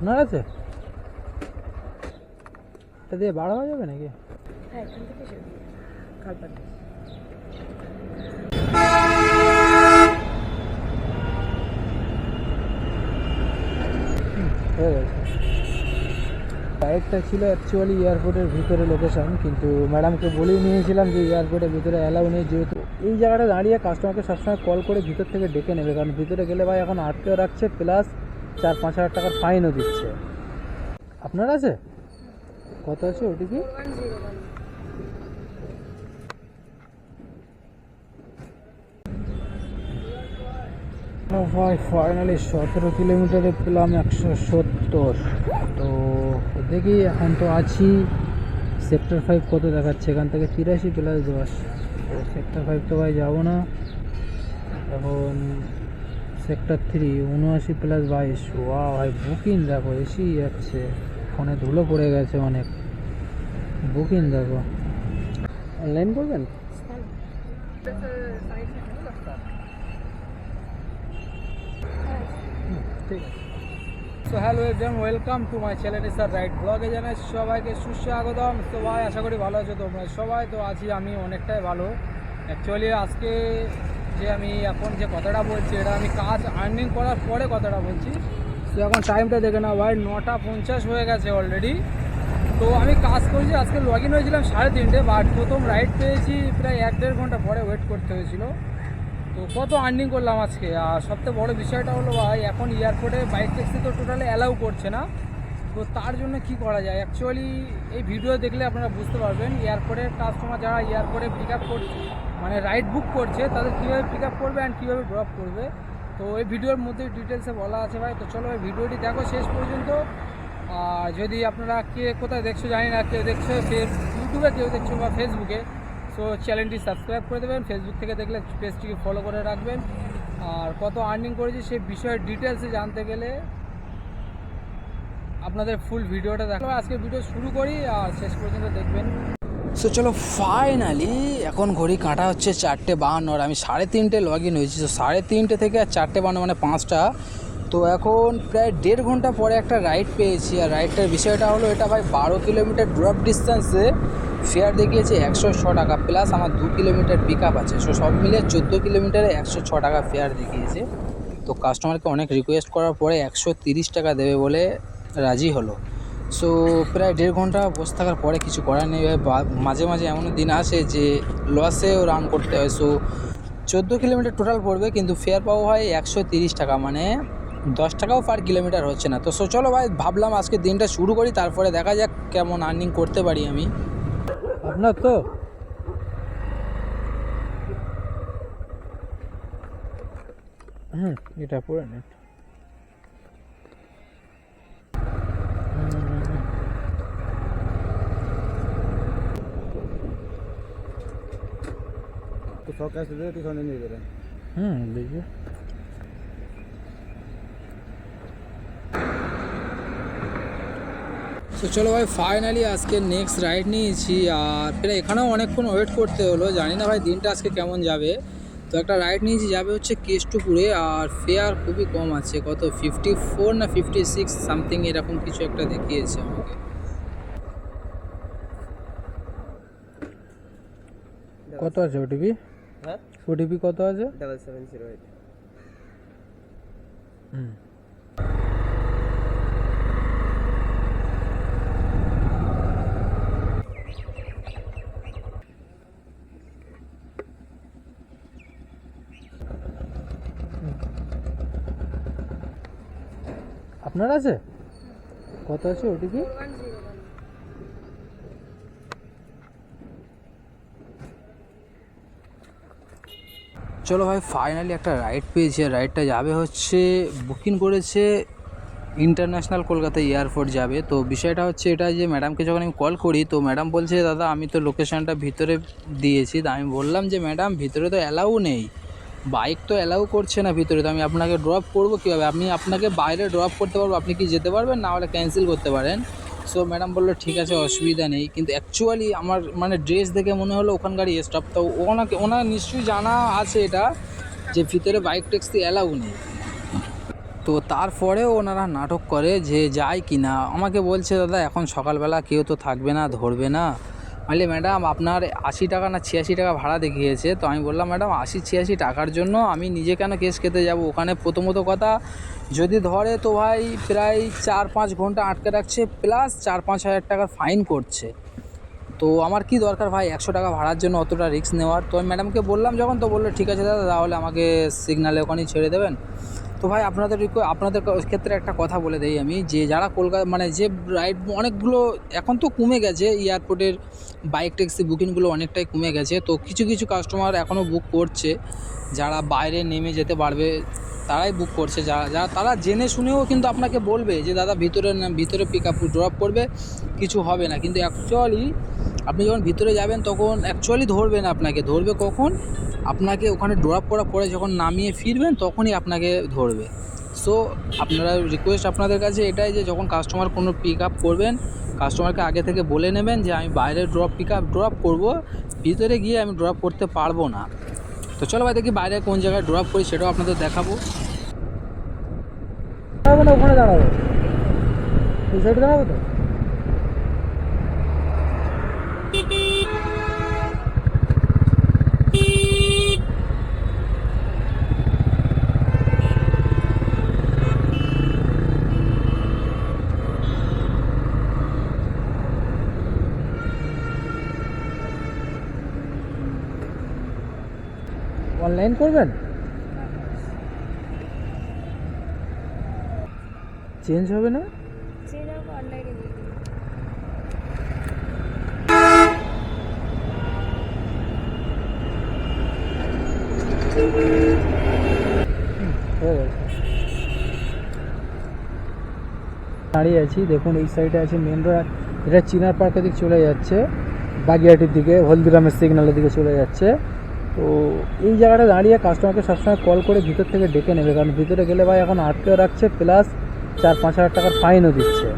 আপনার আছে? এটা দিয়ে হওয়া যাবে নাকি? হ্যাঁ এখান থেকে যাবে। হয়ে গেছে বাইকটা ছিল অ্যাকচুয়ালি এয়ারপোর্টের ভিতরে লোকেশন কিন্তু ম্যাডামকে বলেই নিয়েছিলাম যে এয়ারপোর্টের ভিতরে অ্যালাউ নেই যেহেতু। এই জায়গাটা দাঁড়িয়ে কাস্টমারকে সবসময় কল করে ভিতর থেকে ডেকে নেবে কারণ ভিতরে গেলে ভাই এখন আটকেও রাখছে প্লাস চার, পাঁচ হাজার টাকার ফাইনও দিচ্ছে। আপনার আছে? কত আছে ওটিপি? ভাই ফাইনালি সতেরো কিলোমিটারে পেলাম একশো সত্তর। তো দেখি, এখন তো আছি। সেক্টর ফাইভ কত দেখাচ্ছে? এখান থেকে তিরাশি প্লাস দশ সেক্টর ফাইভ তো ভাই যাব না। এখন সেক্টর থ্রি উনআশি প্লাস বাইশ। ওয়া ভাই বুকিং দেখো এসি যাচ্ছে। ফোনে ধুলো পড়ে গেছে অনেক। বুকিং দেখো। অনলাইন করবেন? So hello everyone welcome to my channel sir right ব্লগে জানাই সবাইকে সুস্বাগতম। ভাই, আশা করি ভালো আছো তোমরা সবাই। তো, আছি আমি অনেকটাই ভালো। অ্যাকচুয়ালি আজকে যে আমি এখন যে কথাটা বলছি, এটা আমি কাজ আর্নিং করার পরে কথাটা বলছি। তো এখন টাইমটা দেখে না ভাই, নটা পঞ্চাশ হয়ে গেছে অলরেডি তো আমি কাজ করছি আজকে লগ ইন হয়েছিলাম সাড়ে তিনটে বাট প্রথম রাইড পেয়েছি প্রায় এক দেড় ঘণ্টা পরে ওয়েট করতে হয়েছিল। তো কত আর্নিং করলাম আজকে? আর সবথেকে বড় বিষয়টা হলো ভাই, এখন এয়ারপোর্টে বাইক ট্যাক্সি তো টোটালি অ্যালাউ করছে না। তো তার জন্য কি করা যায়? অ্যাকচুয়ালি এই ভিডিও দেখলে আপনারা বুঝতে পারবেন এয়ারপোর্টের কাস্টমার যারা এয়ারপোর্টে পিক আপ করছে মানে রাইড বুক করছে, তাদের কীভাবে পিক আপ করবে অ্যান্ড কীভাবে ড্রপ করবে। তো এই ভিডিওর মধ্যে ডিটেলসে বলা আছে ভাই। তো চলো এই ভিডিওটি দেখো শেষ পর্যন্ত। আর যদি আপনারা কে কোথায় দেখছ, জানি না, কেউ দেখছ ইউটিউবে কেউ দেখছ বা ফেসবুকে সো চ্যানেলটি সাবস্ক্রাইব করে দেবেন। ফেসবুক থেকে দেখলে পেজটিকে ফলো করে রাখবেন। আর কত আর্নিং করেছি সেই বিষয়ের ডিটেলসে জানতে গেলে আপনাদের ফুল ভিডিওটা দেখো আজকে ভিডিও শুরু করি, আর শেষ পর্যন্ত দেখবেন। সো চলো ফাইনালি এখন ঘড়ি কাটা হচ্ছে চারটে বাহান্ন আর আমি সাড়ে তিনটে লগ ইন হয়েছি। তো সাড়ে তিনটে থেকে আর চারটে বাহান্ন মানে পাঁচটা। তো এখন প্রায় দেড় ঘণ্টা পরে একটা রাইড পেয়েছি। আর রাইডটার বিষয়টা হলো, এটা ভাই বারো কিলোমিটার ড্রপ ডিস্টেন্সে ফেয়ার দেখিয়েছে একশো ছ টাকা। প্লাস আমার দু কিলোমিটার পিক আপ আছে। সো সব মিলিয়ে চোদ্দ কিলোমিটারে একশো ছ টাকা ফেয়ার দেখিয়েছে। তো কাস্টমারকে অনেক রিকোয়েস্ট করার পরে একশো তিরিশ টাকা দেবে বলে রাজি হলো। সো প্রায় দেড় ঘণ্টা বসে থাকার পরে কিছু করার নেই। মাঝে মাঝে এমন দিন আসে যে লসেও রান করতে হয়। সো চোদ্দ কিলোমিটার টোটাল পড়বে, কিন্তু ফেয়ার পাওয়া হয় একশো তিরিশ টাকা। মানে দশ টাকাও পার কিলোমিটার হচ্ছে না। তো সো চলো ভাই, ভাবলাম আজকে দিনটা শুরু করি, তারপরে দেখা যাক কেমন আর্নিং করতে পারি আমি। আপনার তো? হুম, এটা পড়ে নেন Hmm, তো চলো ভাই ফাইনালি আজকে নেক্সট রাইড নিয়েছি আর এটা এখানেও অনেকক্ষণ ওয়েট করতে হলো জানি না ভাই দিনটা আজকে কেমন যাবে। তো একটা রাইড নিয়েছি যাবে হচ্ছে কেষ্টপুরে আর ফেয়ার খুবই কম আছে কত ফিফটি ফোর না ফিফটি সিক্স সামথিং এরকম কিছু একটা দেখিয়েছে আমাকে। কত আছে ওটিপি? হ্যাঁ? ওটিপি কত আছে? Double seven zero eight hmm. আপনার আছে? কত আছে ওটিপি চলো ভাই ফাইনালি একটা রাইড পেয়েছি। রাইডটা যাবে হচ্ছে বুকিং করেছে ইন্টারন্যাশনাল কলকাতা এয়ারপোর্ট যাবে। তো বিষয়টা হচ্ছে এটা যে ম্যাডামকে যখন আমি কল করি, তো ম্যাডাম বলছে, দাদা, আমি তো লোকেশনটা ভিতরে দিয়েছি। তা আমি বললাম যে ম্যাডাম ভিতরে তো অ্যালাউ নেই। বাইক তো অ্যালাউ করছে না ভিতরে। তো আমি আপনাকে ড্রপ করব কীভাবে? আমি আপনাকে বাইরে ড্রপ করতে পারব। আপনি কি যেতে পারবেন? না হলে ক্যান্সেল করতে পারেন। সো ম্যাডাম বলল, ঠিক আছে, অসুবিধা নেই। কিন্তু অ্যাকচুয়ালি আমার মানে ড্রেস দেখে মনে হলো ওখানকার স্টাফ তো ওনাকে, ওনার নিশ্চয়ই জানা আছে এটা, যে ভিতরে বাইক ট্যাক্সি অ্যালাউ নেই। তো তারপরেও ওনারা নাটক করে যে যায় কি না আমাকে বলছে, দাদা, এখন সকালবেলা কেউ তো থাকবে না, ধরবে না। বলে ম্যাডাম, আপনার আশি টাকা না ছিয়াশি টাকা ভাড়া দেখিয়েছে, তো আমি বললাম, ম্যাডাম, আশি ছিয়াশি টাকার জন্য আমি নিজে কেন কেস খেতে যাব? ওখানে প্রথমত কথা, যদি ধরে তো ভাই প্রায় চার পাঁচ ঘণ্টা আটকে রাখছে, প্লাস চার পাঁচ হাজার টাকার ফাইন করছে। তো আমার কি দরকার ভাই? একশো টাকা ভাড়ার জন্য অতটা রিস্ক নেওয়ার? তো আমি ম্যাডামকে বললাম, যখন তো বলল, ঠিক আছে দাদা, তাহলে আমাকে সিগনালে ওখানেই ছেড়ে দেবেন। তো ভাই, আপনাদের আপনাদের ক্ষেত্রে একটা কথা বলে দেই আমি, যে যারা কলকাতা মানে যে রাইড অনেকগুলো এখন তো কমে গেছে এয়ারপোর্টের বাইক ট্যাক্সি বুকিংগুলো অনেকটাই কমে গেছে। তো কিছু কিছু কাস্টমার এখনও বুক করছে, যারা বাইরে নেমে যেতে পারবে। তারাই বুক করছে। যারা যারা তারা জেনে শুনেও কিন্তু আপনাকে বলবে যে, দাদা, ভিতরে ভিতরে পিক আপ ড্রপ করবে, কিছু হবে না। কিন্তু অ্যাকচুয়ালি আপনি যখন ভিতরে যাবেন, তখন অ্যাকচুয়ালি ধরবে না আপনাকে। ধরবে কখন? আপনাকে ওখানে ড্রপ করার পরে যখন নামিয়ে ফিরবেন, তখনই আপনাকে ধরবে। সো আপনারা রিকোয়েস্ট আপনাদের কাছে এটাই যে, যখন কাস্টমার কোনো পিক আপ করবেন কাস্টমারকে আগে থেকে বলে নেবেন যে, আমি বাইরে ড্রপ পিক আপ ড্রপ করব, ভিতরে গিয়ে আমি ড্রপ করতে পারব না। তো চলো ভাই দেখি বাইরে কোন জায়গায় ড্রপ করি, সেটাও আপনাদের দেখাবো। ওখানে দাঁড়াবো দাঁড়াবো তো? অনলাইন করবেন? চেঞ্জ হবে না? দাঁড়িয়ে আছি দেখুন এই সাইডে আছে মেন রোড এটা চিনার পার্কের দিকে চলে যাচ্ছে বাগিয়াটির দিকে হলদিরামের সিগন্যালের দিকে চলে যাচ্ছে। তো এই জায়গাটা দাঁড়িয়ে কাস্টমারকে সবসময় কল করে ভিতর থেকে ডেকে নেবে। কারণ ভিতরে গেলে ভাই এখন আটকেও রাখছে প্লাস চার, পাঁচ হাজার টাকার ফাইনও দিচ্ছে।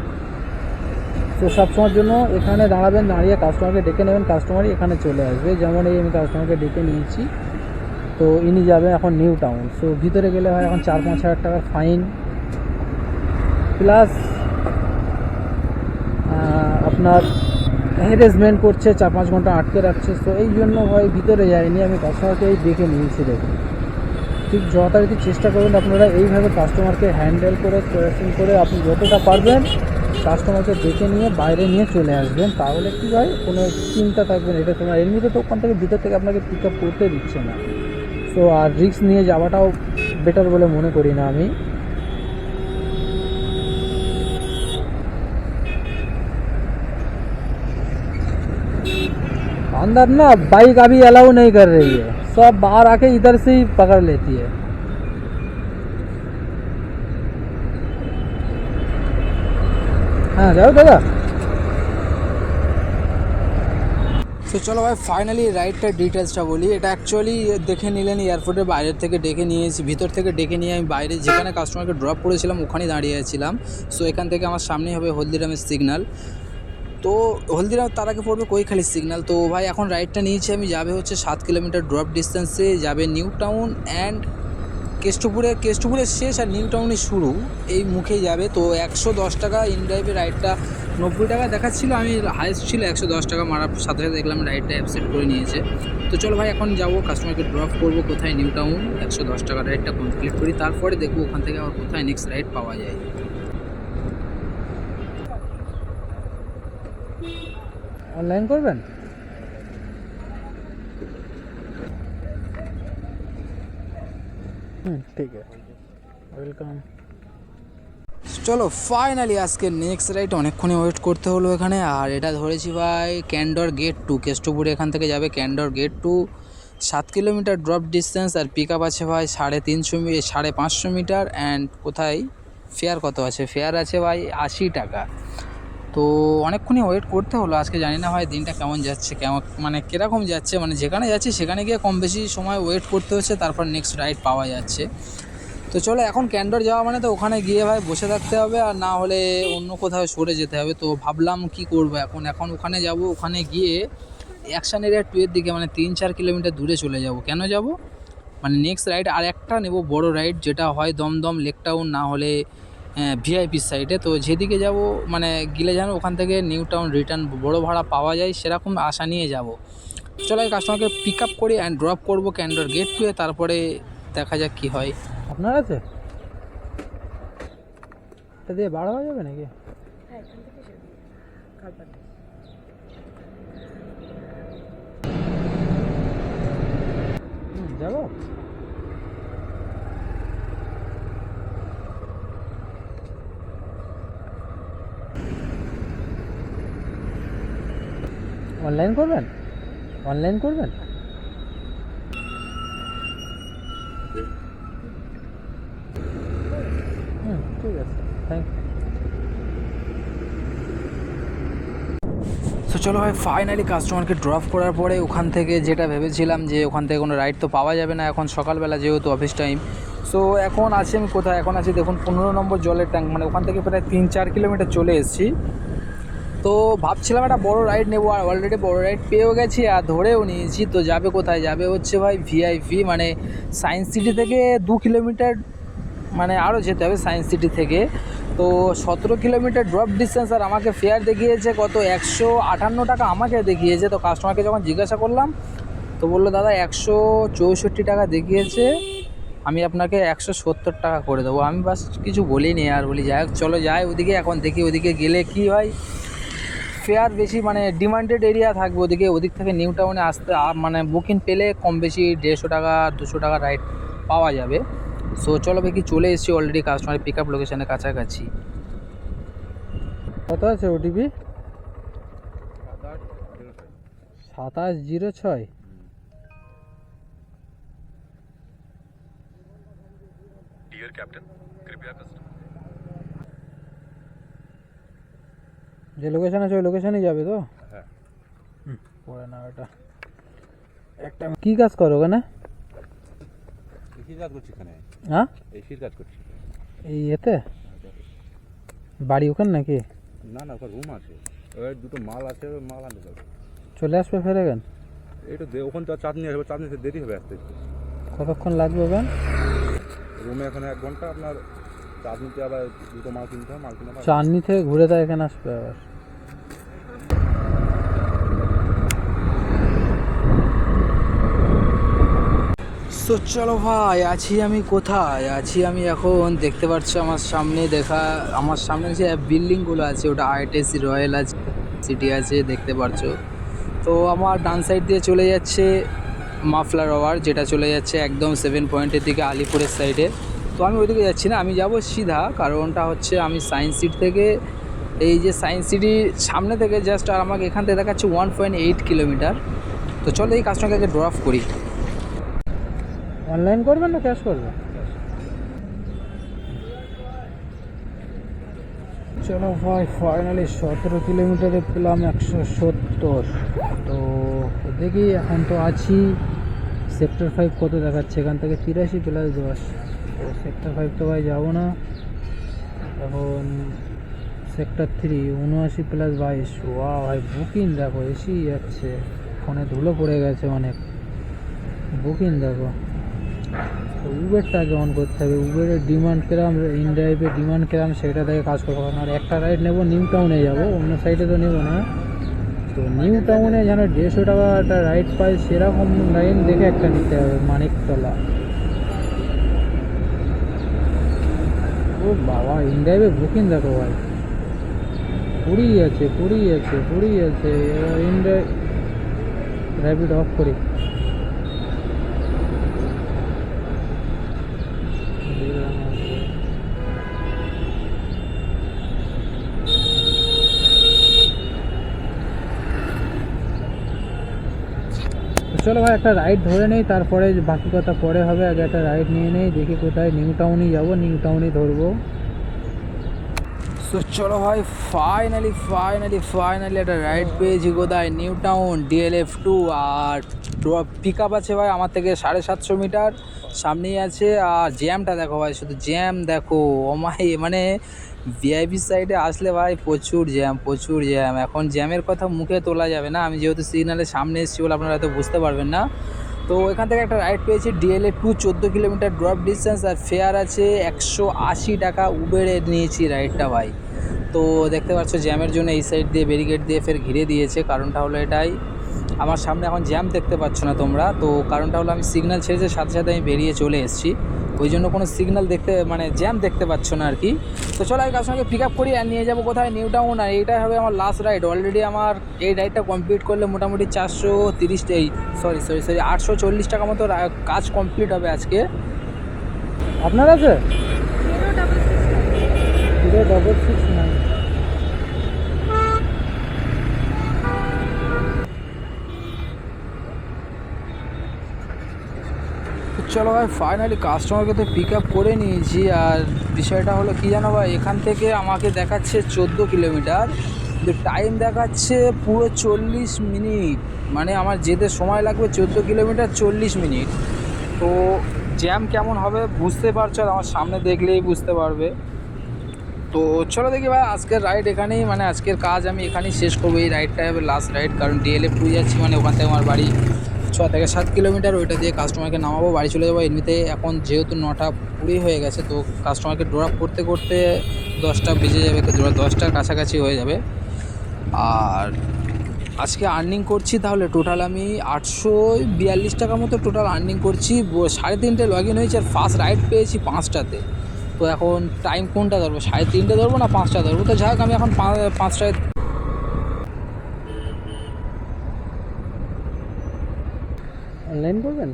তো সবসময়ের জন্য এখানে দাঁড়াবেন, দাঁড়িয়ে কাস্টমারকে ডেকে নেবেন কাস্টমারই এখানে চলে আসবে। যেমন এই আমি কাস্টমারকে ডেকে নিয়েছি। তো ইনি যাবে এখন নিউ টাউন সো ভিতরে গেলে হয় এখন চার, পাঁচ হাজার টাকার ফাইন প্লাস আপনার হ্যারেসমেন্ট করছে, চার পাঁচ ঘণ্টা আটকে রাখছে, তো এই জন্য হয় ভিতরে যায়নি, আমি কাস্টমারকে এই দেখে নিয়েছি দেখুন ঠিক যথারীতি চেষ্টা করবেন আপনারা এইভাবে কাস্টমারকে হ্যান্ডেল করে কোয়েশন করে আপনি যতটা পারবেন কাস্টমারকে দেখে নিয়ে, বাইরে নিয়ে চলে আসবেন। তাহলে কি হয়? কোনো চিন্তা থাকবে না। এটা তোমার এমনিতে তো ওখান থেকে ভিতর থেকে আপনাকে পিক আপ করতে দিচ্ছে না। সো আর রিস্ক নিয়ে যাওয়াটাও বেটার বলে মনে করি না আমি। अंदर ना बाइक अभी अलाउ नहीं कर रही है सब बाहर आके इधर से ही पकड़ लेती है हाँ जाओ दादा তো চলো ভাই ফাইনালি রাইডটার ডিটেলসটা বলি এটা অ্যাকচুয়ালি দেখে নিলেন এয়ারপোর্টের বাইরের থেকে ডেকে নিয়েছি ভিতর থেকে ডেকে নিয়ে আমি বাইরে যেখানে কাস্টমারকে ড্রপ করেছিলাম ওখানেই দাঁড়িয়ে আছিলাম সো এখান থেকে আমার সামনেই হবে হলদিরামের সিগন্যাল তো হলদিরাম তার আগে পড়বে কৈখালি সিগনাল তো ভাই, এখন রাইডটা নিয়েছি আমি, যাবে হচ্ছে সাত কিলোমিটার ড্রপ ডিস্টেন্সে যাবে নিউ টাউন অ্যান্ড কেষ্টপুরে। কেষ্টপুরের শেষ আর নিউ টাউনের শুরু, এই মুখেই যাবে। তো একশো দশ টাকা ইন ড্রাইভে রাইডটা নব্বই টাকা দেখাচ্ছিল, আমি হাইস্ট ছিল একশো দশ টাকা, মারার সাথে সাথে দেখলাম রাইডটা অ্যাপসেট করে নিয়েছে। তো চলো ভাই, এখন যাব কাস্টমারকে ড্রপ করব, কোথায় নিউ টাউন একশো দশ টাকা রাইডটা কমপ্লিট করি, তারপরে দেখব ওখান থেকে আবার কোথায় নেক্সট রাইড পাওয়া যায়। অনলাইন করবেন? ঠিক আছে। ওয়েলকাম চলো ফাইনালি আজকে নেক্সট রাইড অনেকক্ষণই ওয়েট করতে হলো এখানে। আর এটা ধরেছি ভাই ক্যান্ডর গেট টু কেষ্টপুরে এখান থেকে যাবে ক্যান্ডর গেট টু সাত কিলোমিটার ড্রপ ডিস্টেন্স আর পিক আপ আছে ভাই, সাড়ে তিনশো সাড়ে পাঁচশো মিটার। অ্যান্ড কোথায়? ফেয়ার কত আছে? ফেয়ার আছে ভাই, আশি টাকা। তো অনেকক্ষণই ওয়েট করতে হলো। আজকে জানি না ভাই দিনটা কেমন যাচ্ছে, কেমন মানে কীরকম যাচ্ছে মানে যেখানে যাচ্ছে সেখানে গিয়ে কম বেশি সময় ওয়েট করতে হচ্ছে, তারপর নেক্সট রাইড পাওয়া যাচ্ছে। তো চলো, এখন ক্যান্ডর যাওয়া মানে তো ওখানে গিয়ে ভাই বসে থাকতে হবে, আর না হলে অন্য কোথাও সরে যেতে হবে। তো ভাবলাম কি করব এখন? এখন ওখানে যাব, ওখানে গিয়ে অ্যাকশন এরিয়া টু এর দিকে মানে তিন চার কিলোমিটার দূরে চলে যাব। কেন যাব? মানে নেক্সট রাইড আর একটা নেব, বড় রাইড যেটা হয় দমদম লেক টাউন না হলে ভিআইপির সাইডে তো যেদিকে যাব মানে গেলে যেন ওখান থেকে নিউ টাউন রিটার্ন বড় ভাড়া পাওয়া যায় সেরকম আশা নিয়ে যাব। চলো এই কাস্টমারকে পিক আপ করি অ্যান্ড ড্রপ করব ক্যান্ডোর গেট টুয়ে তারপরে দেখা যাক কি হয়। আপনার আছে? এটা দিয়ে বার হয়ে যাবে নাকি হ্যাঁ এখান থেকে যাবে কালপাতা হুম, যাব অনলাইন করবেন? অনলাইন করবেন? হুম, ঠিক আছে থ্যাংক তো চলো ভাই ফাইনালি কাস্টমারকে ড্রপ করার পরে ওখান থেকে যেটা ভেবেছিলাম যে ওখান থেকে কোনো রাইড তো পাওয়া যাবে না, এখন সকালবেলা যেহেতু অফিস টাইম সো এখন আছি আমি কোথায়? এখন আছি দেখুন, পনেরো নম্বর জলের ট্যাঙ্ক মানে ওখান থেকে প্রায় তিন চার কিলোমিটার চলে এসেছি। তো ভাবছিলাম একটা বড় রাইড নেব, আর অলরেডি বড় রাইড পেয়েও গেছি আর ধরেও নিয়েছি। তো যাবে কোথায়? যাবে হচ্ছে ভাই ভিআইপি মানে সায়েন্স সিটি থেকে দু কিলোমিটার মানে আরও যেতে হবে সায়েন্স সিটি থেকে। তো সতেরো কিলোমিটার ড্রপ ডিস্টেন্স আর আমাকে ফেয়ার দেখিয়েছে কত? একশো আটান্ন টাকা আমাকে দেখিয়েছে। তো কাস্টমারকে যখন জিজ্ঞাসা করলাম, তো বলল, দাদা, একশো চৌষট্টি টাকা দেখিয়েছে। আমি আপনাকে একশো সত্তর টাকা করে দেবো। আমি বাস কিছু বলিনি আর বলি, যাই হোক, চলো যাই ওদিকে, এখন দেখি ওদিকে গেলে কি হয়। ফেয়ার বেশি মানে ডিমান্ডেড এরিয়া থাকবে ওদিকে, ওদিক থেকে নিউ টাউনে আসতে মানে বুকিং পেলে কম বেশি দেড়শো টাকা, দুশো টাকা রাইড পাওয়া যাবে। সো চলো ভাই কি চলে এসেছি অলরেডি কাস্টমার পিক আপ লোকেশনের কাছাকাছি। কত আছে ওটিপি সাতাশ জিরো ছয়। ডিয়ার ক্যাপ্টেন কৃপয়া কাস্টমার যে লোকেশন আছে ওই লোকেশনে যাবে তো? হ্যাঁ। পড়ে না ওটা একটা কি কাজ করো ওখানে? এসির কাজ করছি এখানে। হ্যাঁ? এসির কাজ করছি। এই এতে বাড়ি ওখানে নাকি? না না ওখানে রুম আছে। ওই দুটো মাল আছে মাল আনতে যাবে। চলে আসবে ফের এখান? এইটা দে ওখান তো চাঁদনি আসবে চাঁদনিতে দেরি হবে আসতে। কতক্ষণ লাগবে ওখান? রুমে এখানে এক ঘণ্টা আপনার চাঁদনিতে আবার দুটো মাল কিনতে হবে মাল কিনে আবার- চাঁদনি থেকে ঘুরে তো এখানে আসবে আবার। সো চলো ভাই, আছি আমি কোথায়? আছি আমি এখন, দেখতে পাচ্ছ আমার সামনে দেখা, আমার সামনে যে বিল্ডিংগুলো আছে, ওটা আইটিসি রয়্যাল আছে সিটি আছে, দেখতে পাচ্ছ। তো আমার ডান সাইড দিয়ে চলে যাচ্ছে মাফলার ওভার, যেটা চলে যাচ্ছে একদম সেভেন পয়েন্টের দিকে আলিপুরের সাইডে। তো আমি ওইদিকে যাচ্ছি না, আমি যাব সিধা, কারণটা হচ্ছে আমি সায়েন্স সিটি থেকে, এই যে সায়েন্স সিটির সামনে থেকে জাস্ট আর আমাকে এখান থেকে দেখাচ্ছে ওয়ান পয়েন্ট এইট কিলোমিটার। তো চলো এই কাস্টমারকে ড্রপ করি। অনলাইন করবেন না ক্যাশ করবেন? চলো ভাই ফাইনালি সতেরো কিলোমিটারে পেলাম একশো সত্তর। তো দেখি, এখন তো আছি। সেক্টর ফাইভ কত দেখাচ্ছে? এখান থেকে তিরাশি প্লাস দশ তো সেক্টর ফাইভ তো ভাই যাব না। এখন সেক্টর থ্রি উনআশি প্লাস বাইশ। ওয়া ভাই বুকিং দেখো এসি যাচ্ছে। ফোনে ধুলো পড়ে গেছে অনেক। বুকিং দেখো। উবেরটা আগে অন করতে হবে? উবেরের ডিমান্ড কিরাম? ইন ড্রাইভের ডিমান্ড কিরাম? সেটা থেকে কাজ করব আর একটা রাইড নেব নিউ টাউনে যাব, অন্য সাইডে তো নেব না। তো নিউ টাউনে যেন দেড়শো টাকা একটা রাইড পাই, সেরকম লাইন দেখে একটা নিতে হবে, মানিকতলা। ও বাবা ইন ড্রাইভে বুকিং দেখো ভাই। পুরী আছে পুরী আছে পুরী আছে। ইন ড্রাইভ অফ করি। চলো ভাই, একটা রাইড ধরে নেই, তারপরে বাকি কথা পরে হবে, আগে একটা রাইড নিয়ে নেই, দেখি কোথায় নিউ টাউনই যাব নিউ টাউনই ধরবো। তো চলো ভাই ফাইনালি ফাইনালি ফাইনালি একটা রাইড পেয়েছি কোথায় নিউ টাউন ডিএলএফ টু আর পিক আপ আছে ভাই আমার থেকে সাড়ে সাতশো মিটার, সামনেই আছে, আর জ্যামটা দেখো ভাই, শুধু জ্যাম দেখো ওমাই মানে ভিআইপি সাইডে আসলে ভাই প্রচুর জ্যাম প্রচুর জ্যাম এখন জ্যামের কথা মুখে তোলা যাবে না, আমি যেহেতু সিগনালের সামনে এসেছি বলে আপনারা হয়তো বুঝতে পারবেন না, তো এখান থেকে একটা রাইড পেয়েছি ডিএলএ টু চোদ্দ কিলোমিটার ড্রপ ডিস্টেন্স আর ফেয়ার আছে একশো আশি টাকা উবেরে নিয়েছি রাইডটা ভাই। তো দেখতে পাচ্ছ জ্যামের জন্য এই সাইড দিয়ে ব্যারিকেড দিয়ে ফের ঘিরে দিয়েছে। কারণটা হলো এটাই। আমার সামনে এখন জ্যাম দেখতে পাচ্ছ না তোমরা। তো কারণটা হলো আমি সিগন্যাল ছেড়েছে সাথে সাথে আমি বেরিয়ে চলে এসেছি। ওই জন্য কোনো সিগন্যাল দেখতে মানে জ্যাম দেখতে পাচ্ছ না আর কি। তো চলো আমি কার সঙ্গে পিক আপ করি আর নিয়ে যাব কোথায়? নিউ টাউন আর এইটাই হবে আমার লাস্ট রাইড অলরেডি আমার এই রাইডটা কমপ্লিট করলে মোটামুটি চারশো তিরিশ এই সরি সরি সরি আটশো চল্লিশ টাকা মতো কাজ কমপ্লিট হবে আজকে। আপনার আছে? ডাবল সিক্স চলো ভাই ফাইনালি কাস্টমারকে তো পিক আপ করে নিয়েছি। আর বিষয়টা হলো কি জানো ভাই, এখান থেকে আমাকে দেখাচ্ছে চোদ্দ কিলোমিটার কিন্তু টাইম দেখাচ্ছে পুরো চল্লিশ মিনিট মানে আমার যেতে সময় লাগবে চোদ্দ কিলোমিটার চল্লিশ মিনিট তো জ্যাম কেমন হবে বুঝতে পারছ, আর আমার সামনে দেখলেই বুঝতে পারবে। তো চলো দেখি ভাই, আজকের রাইড এখানেই মানে আজকের কাজ আমি এখানেই শেষ করব। এই রাইডটা হবে লাস্ট রাইড কারণ ডিএলএফ টু যাচ্ছি মানে ওখান থেকে আমার বাড়ি ছ থেকে সাত কিলোমিটার ওইটা দিয়ে কাস্টমারকে নামাবো, বাড়ি চলে যাব। এমনিতে এখন যেহেতু নটা কুড়ি হয়ে গেছে, তো কাস্টমারকে ড্রপ করতে করতে দশটা বেজে যাবে তো দশটার কাছাকাছি হয়ে যাবে। আর আজকে আর্নিং করছি তাহলে টোটাল আমি আটশো বিয়াল্লিশ টাকা মতো টোটাল আর্নিং করছি। সাড়ে তিনটে লগ ইন হয়েছে আর ফার্স্ট রাইড পেয়েছি পাঁচটাতে। তো এখন টাইম কোনটা ধরবো? সাড়ে তিনটে ধরবো না পাঁচটা ধরবো? তো যাই হোক আমি এখন পাঁচটায় অনলাইন করবেন?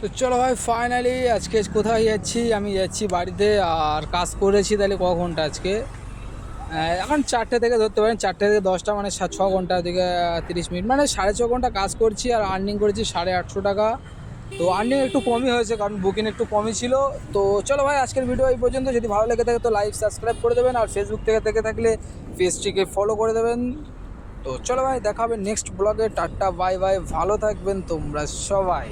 তো চলো ভাই ফাইনালি আজকে কোথায় যাচ্ছি? আমি যাচ্ছি বাড়িতে, আর কাজ করেছি তাহলে ক ঘণ্টা আজকে? এখন চারটে থেকে ধরতে পারেন, চারটে থেকে দশটা মানে ছ ঘণ্টা থেকে তিরিশ মিনিট। মানে সাড়ে ছ ঘণ্টা কাজ করছি, আর আর্নিং করেছি সাড়ে আটশো টাকা। তো আর্নিং একটু কমই হয়েছে, কারণ বুকিং একটু কমই ছিল। তো চলো ভাই, আজকের ভিডিও এই পর্যন্ত। যদি ভালো লেগে থাকে তো লাইক সাবস্ক্রাইব করে দেবেন। আর ফেসবুক থেকে থেকে থাকলে পেজটিকে ফলো করে দেবেন। তো চলো ভাই, দেখা হবে নেক্সট ব্লগে টাটা বাই বাই ভালো থাকবেন তোমরা সবাই।